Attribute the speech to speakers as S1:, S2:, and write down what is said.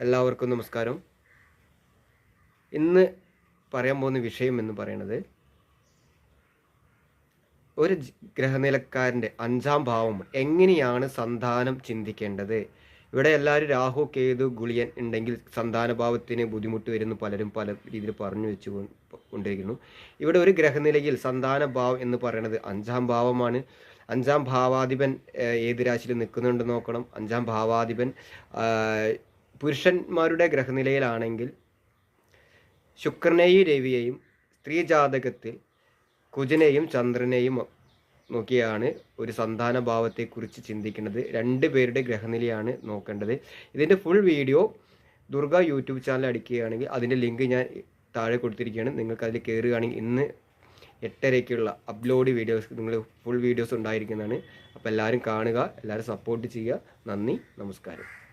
S1: എല്ലാവർക്കും നമസ്കാരം. ഇന്ന് പറയാൻ പോകുന്ന വിഷയം എന്ന് പറയുന്നത് ഒരു ഗ്രഹനിലക്കാരന്റെ അഞ്ചാം ഭാവം എങ്ങനെയാണ് സന്താനം ചിന്തിക്കേണ്ടത്? ഇവിടെ എല്ലാവരും രാഹു കേതു ഗുളിയൻ ഉണ്ടെങ്കിൽ സന്താന ഭാവത്തിന് ബുദ്ധിമുട്ട് വരുന്നു പലരും പല രീതിയിൽ പറഞ്ഞു വെച്ചു കൊണ്ടിരിക്കുന്നു ഇവിടെ ഒരു ഗ്രഹനിലയിൽ സന്താന ഭാവം എന്ന് പറയുന്നത് അഞ്ചാം ഭാവമാണ്. അഞ്ചാം ഭാവാധിപൻ ഏത് രാശിയിൽ നിൽക്കുന്നുണ്ട് നോക്കണം. അഞ്ചാം ഭാവാധിപൻ പുരുഷന്മാരുടെ ഗ്രഹനിലയിലാണെങ്കിൽ ശുക്രനെയും രവിയെയും സ്ത്രീ ജാതകത്തിൽ കുജനെയും ചന്ദ്രനെയും നോക്കിയാണ് ഒരു സന്താന ഭാവത്തെക്കുറിച്ച് ചിന്തിക്കുന്നത്. രണ്ട് പേരുടെ ഗ്രഹനിലയാണ് നോക്കേണ്ടത്. ഇതിന്റെ full video Durga YouTube channel അടിക്കുകയാണെങ്കിൽ അതിന്റെ ലിങ്ക് ഞാൻ താഴെ കൊടുത്തിരിക്കുകയാണ്. നിങ്ങൾക്ക് അതിൽ കയറുകയാണെങ്കിൽ ഇന്ന് എട്ടരയ്ക്കുള്ള അപ്ലോഡ് വീഡിയോസ് നിങ്ങൾ ഫുൾ വീഡിയോസ് ഉണ്ടായിരിക്കുന്നതാണ്. അപ്പോൾ എല്ലാവരും കാണുക എല്ലാവരും സപ്പോർട്ട് ചെയ്യുക. നന്ദി നമസ്കാരം.